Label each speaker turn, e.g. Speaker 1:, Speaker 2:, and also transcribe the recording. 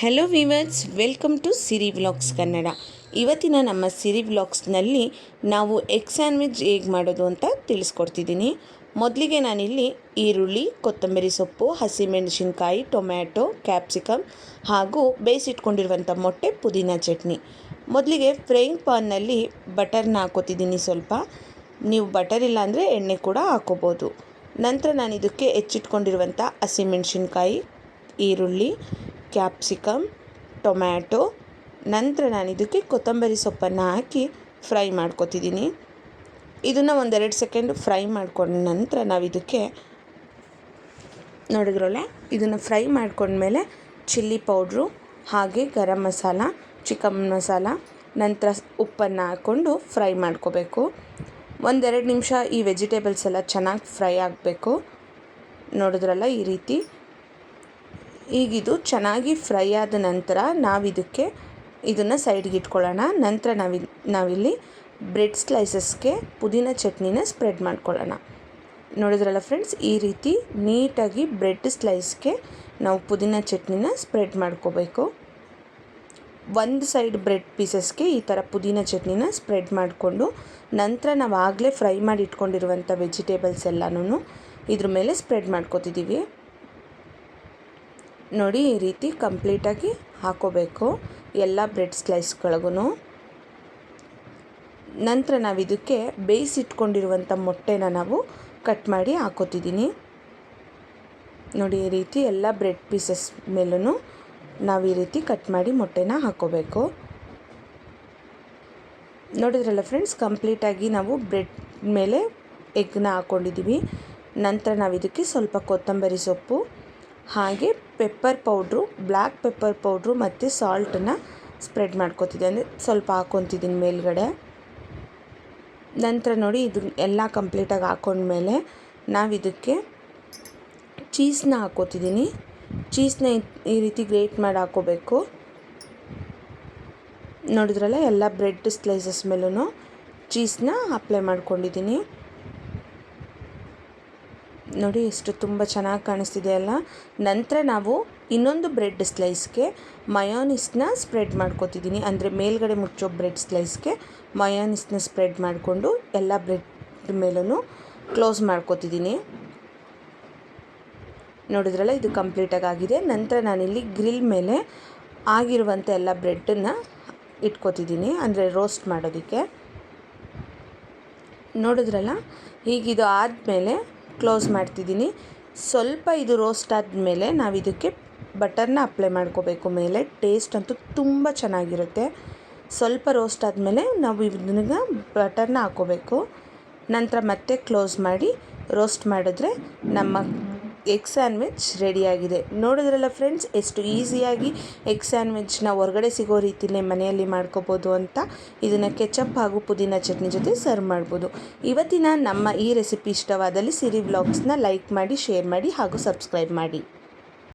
Speaker 1: Hello viewers welcome to Siri vlogs Kannada ಇವತ್ತಿನ ನಮ್ಮ ಸಿರಿ ವ್ಲಾಗ್ಸ್ನಲ್ಲಿ ನಾವು ಎಗ್ ಸ್ಯಾಂಡ್ವಿಚ್ ಹೇಗೆ ಮಾಡೋದು ಅಂತ ತಿಳಿಸ್ಕೊಡ್ತಿದ್ದೀನಿ. ಮೊದಲಿಗೆ ನಾನಿಲ್ಲಿ ಈರುಳ್ಳಿ, ಕೊತ್ತಂಬರಿ ಸೊಪ್ಪು, ಹಸಿಮೆಣಸಿನ್ಕಾಯಿ, ಟೊಮ್ಯಾಟೊ, ಕ್ಯಾಪ್ಸಿಕಮ್ ಹಾಗೂ ಬೇಯಿಸಿಟ್ಕೊಂಡಿರುವಂಥ ಮೊಟ್ಟೆ, ಪುದೀನ ಚಟ್ನಿ. ಮೊದಲಿಗೆ ಫ್ರೈಯಿಂಗ್ ಪಾನ್ನಲ್ಲಿ ಬಟರ್ನ ಹಾಕೋತಿದ್ದೀನಿ ಸ್ವಲ್ಪ. ನೀವು ಬಟರ್ ಇಲ್ಲ ಅಂದರೆ ಎಣ್ಣೆ ಕೂಡ ಹಾಕೋಬೋದು ನಂತರ ನಾನು ಇದಕ್ಕೆ ಹೆಚ್ಚಿಟ್ಕೊಂಡಿರುವಂಥ ಹಸಿಮೆಣಸಿನ್ಕಾಯಿ, ಈರುಳ್ಳಿ ಕ್ಯಾಪ್ಸಿಕಮ್, ಟೊಮ್ಯಾಟೊ, ನಂತರ ನಾನು ಇದಕ್ಕೆ ಕೊತ್ತಂಬರಿ ಸೊಪ್ಪನ್ನು ಹಾಕಿ ಫ್ರೈ ಮಾಡ್ಕೊತಿದ್ದೀನಿ ಇದನ್ನು ಒಂದೆರಡು ಸೆಕೆಂಡ್ ಫ್ರೈ ಮಾಡ್ಕೊಂಡ ನಂತರ ನಾವು ಇದಕ್ಕೆ ನೋಡಿದ್ರಲ್ಲ, ಇದನ್ನು ಫ್ರೈ ಮಾಡ್ಕೊಂಡ್ಮೇಲೆ ಚಿಲ್ಲಿ ಪೌಡ್ರು, ಹಾಗೆ ಗರಂ ಮಸಾಲ, ಚಿಕನ್ ಮಸಾಲ, ನಂತರ ಉಪ್ಪನ್ನು ಹಾಕ್ಕೊಂಡು ಫ್ರೈ ಮಾಡ್ಕೋಬೇಕು. ಒಂದೆರಡು ನಿಮಿಷ ಈ ವೆಜಿಟೇಬಲ್ಸ್ ಎಲ್ಲ ಚೆನ್ನಾಗಿ ಫ್ರೈ ಆಗಬೇಕು. ನೋಡಿದ್ರಲ್ಲ ಈ ರೀತಿ. ಈಗಿದು ಚೆನ್ನಾಗಿ ಫ್ರೈ ಆದ ನಂತರ ನಾವಿದಕ್ಕೆ ಇದನ್ನು ಸೈಡ್ಗೆ ಇಟ್ಕೊಳ್ಳೋಣ. ನಂತರ ನಾವಿ ನಾವಿಲ್ಲಿ ಬ್ರೆಡ್ ಸ್ಲೈಸಸ್ಗೆ ಪುದೀನ ಚಟ್ನಿನ ಸ್ಪ್ರೆಡ್ ಮಾಡ್ಕೊಳ್ಳೋಣ. ನೋಡಿದ್ರಲ್ಲ ಫ್ರೆಂಡ್ಸ್, ಈ ರೀತಿ ನೀಟಾಗಿ ಬ್ರೆಡ್ ಸ್ಲೈಸ್ಗೆ ನಾವು ಪುದೀನ ಚಟ್ನಿನ ಸ್ಪ್ರೆಡ್ ಮಾಡ್ಕೋಬೇಕು. ಒಂದು ಸೈಡ್ ಬ್ರೆಡ್ ಪೀಸಸ್ಗೆ ಈ ಥರ ಪುದೀನ ಚಟ್ನಿನ ಸ್ಪ್ರೆಡ್ ಮಾಡಿಕೊಂಡು ನಂತರ ನಾವು ಆಗಲೇ ಫ್ರೈ ಮಾಡಿ ಇಟ್ಕೊಂಡಿರುವಂಥ ವೆಜಿಟೇಬಲ್ಸ್ ಎಲ್ಲನೂ ಇದ್ರ ಮೇಲೆ ಸ್ಪ್ರೆಡ್ ಮಾಡ್ಕೋತಿದ್ದೀವಿ. ನೋಡಿ ಈ ರೀತಿ ಕಂಪ್ಲೀಟಾಗಿ ಹಾಕೋಬೇಕು. ಎಲ್ಲ ಬ್ರೆಡ್ ಸ್ಲೈಸ್ಗಳಿಗೂ ನಂತರ ನಾವು ಇದಕ್ಕೆ ಬೇಯಿಸಿಟ್ಕೊಂಡಿರುವಂಥ ಮೊಟ್ಟೆನ ನಾವು ಕಟ್ ಮಾಡಿ ಹಾಕೋತಿದ್ದೀನಿ ನೋಡಿ ಈ ರೀತಿ ಎಲ್ಲ ಬ್ರೆಡ್ ಪೀಸಸ್ ಮೇಲೂ ನಾವು ಈ ರೀತಿ ಕಟ್ ಮಾಡಿ ಮೊಟ್ಟೆನ ಹಾಕೋಬೇಕು. ನೋಡಿದ್ರಲ್ಲ ಫ್ರೆಂಡ್ಸ್ ಕಂಪ್ಲೀಟಾಗಿ ನಾವು ಬ್ರೆಡ್ ಮೇಲೆ ಎಗ್ನ ಹಾಕ್ಕೊಂಡಿದ್ದೀವಿ ನಂತರ ನಾವು ಇದಕ್ಕೆ ಸ್ವಲ್ಪ ಕೊತ್ತಂಬರಿ ಸೊಪ್ಪು ಹಾಗೆ pepper powder black pepper powder ಮತ್ತು ಸಾಲ್ಟನ್ನು ಸ್ಪ್ರೆಡ್ ಮಾಡ್ಕೊತಿದ್ದೆ. ಅಂದರೆ ಸ್ವಲ್ಪ ಹಾಕ್ಕೊತಿದ್ದೀನಿ ಮೇಲ್ಗಡೆ. ನಂತರ ನೋಡಿ ಇದು ಎಲ್ಲ ಕಂಪ್ಲೀಟಾಗಿ ಹಾಕೊಂಡ್ಮೇಲೆ ನಾವು ಇದಕ್ಕೆ ಚೀಸ್ನ ಹಾಕೋತಿದ್ದೀನಿ ಚೀಸ್ನ ಈ ರೀತಿ ಗ್ರೇಟ್ ಮಾಡಿ ಹಾಕ್ಕೋಬೇಕು ನೋಡಿದ್ರಲ್ಲ ಎಲ್ಲ ಬ್ರೆಡ್ ಸ್ಲೈಸಸ್ ಮೇಲೂ ಚೀಸ್ನ ಅಪ್ಲೈ ಮಾಡ್ಕೊಂಡಿದ್ದೀನಿ ನೋಡಿ ಎಷ್ಟು ತುಂಬ ಚೆನ್ನಾಗಿ ಕಾಣಿಸ್ತಿದೆ ಅಲ್ಲ ನಂತರ ನಾವು ಇನ್ನೊಂದು ಬ್ರೆಡ್ ಸ್ಲೈಸ್ಗೆ ಮಯೋನಿಸ್ನ ಸ್ಪ್ರೆಡ್ ಮಾಡ್ಕೋತಿದ್ದೀನಿ ಅಂದರೆ ಮೇಲ್ಗಡೆ ಮುಚ್ಚೋ ಬ್ರೆಡ್ ಸ್ಲೈಸ್ಗೆ ಮಯೋನಿಸ್ನ ಸ್ಪ್ರೆಡ್ ಮಾಡಿಕೊಂಡು ಎಲ್ಲ ಬ್ರೆಡ್ ಮೇಲೂ ಕ್ಲೋಸ್ ಮಾಡ್ಕೋತಿದ್ದೀನಿ ನೋಡಿದ್ರಲ್ಲ, ಇದು ಕಂಪ್ಲೀಟಾಗಿ ಆಗಿದೆ ನಂತರ ನಾನಿಲ್ಲಿ ಗ್ರಿಲ್ ಮೇಲೆ ಆಗಿರುವಂಥ ಎಲ್ಲ ಬ್ರೆಡ್ಡನ್ನು ಇಟ್ಕೋತಿದ್ದೀನಿ ಅಂದರೆ ರೋಸ್ಟ್ ಮಾಡೋದಕ್ಕೆ. ನೋಡಿದ್ರಲ್ಲ, ಹೀಗಿದು ಆದಮೇಲೆ ಕ್ಲೋಸ್ ಮಾಡ್ತಿದ್ದೀನಿ. ಸ್ವಲ್ಪ ಇದು ರೋಸ್ಟ್ ಆದಮೇಲೆ ನಾವು ಇದಕ್ಕೆ ಬಟರ್ನ ಅಪ್ಲೈ ಮಾಡ್ಕೋಬೇಕು. ಮೇಲೆ ಟೇಸ್ಟ್ ಅಂತೂ ತುಂಬ ಚೆನ್ನಾಗಿರುತ್ತೆ. ಸ್ವಲ್ಪ ರೋಸ್ಟ್ ಆದಮೇಲೆ ನಾವು ಇದನ್ನ ಬಟರ್ನ ಹಾಕ್ಕೋಬೇಕು ನಂತರ ಮತ್ತೆ ಕ್ಲೋಸ್ ಮಾಡಿ ರೋಸ್ಟ್ ಮಾಡಿದ್ರೆ ನಮ್ಮ ಎಗ್ ಸ್ಯಾಂಡ್ವಿಚ್ ರೆಡಿಯಾಗಿದೆ. ನೋಡಿದ್ರಲ್ಲ ಫ್ರೆಂಡ್ಸ್, ಎಷ್ಟು ಈಸಿಯಾಗಿ ಎಗ್ ಸ್ಯಾಂಡ್ವಿಚ್ನ ಹೊರಗಡೆ ಸಿಗೋ ರೀತಿಯಲ್ಲೇ ಮನೆಯಲ್ಲಿ ಮಾಡ್ಕೋಬೋದು ಅಂತ ಇದನ್ನು ಕೆಚಪ್ ಹಾಗೂ ಪುದೀನ ಚಟ್ನಿ ಜೊತೆ ಸರ್ವ್ ಮಾಡ್ಬೋದು. ಇವತ್ತಿನ ನಮ್ಮ ಈ ರೆಸಿಪಿ ಇಷ್ಟವಾದಲ್ಲಿ ಸಿರಿ ಬ್ಲಾಗ್ಸ್ನ ಲೈಕ್ ಮಾಡಿ, ಶೇರ್ ಮಾಡಿ ಹಾಗೂ ಸಬ್ಸ್ಕ್ರೈಬ್ ಮಾಡಿ.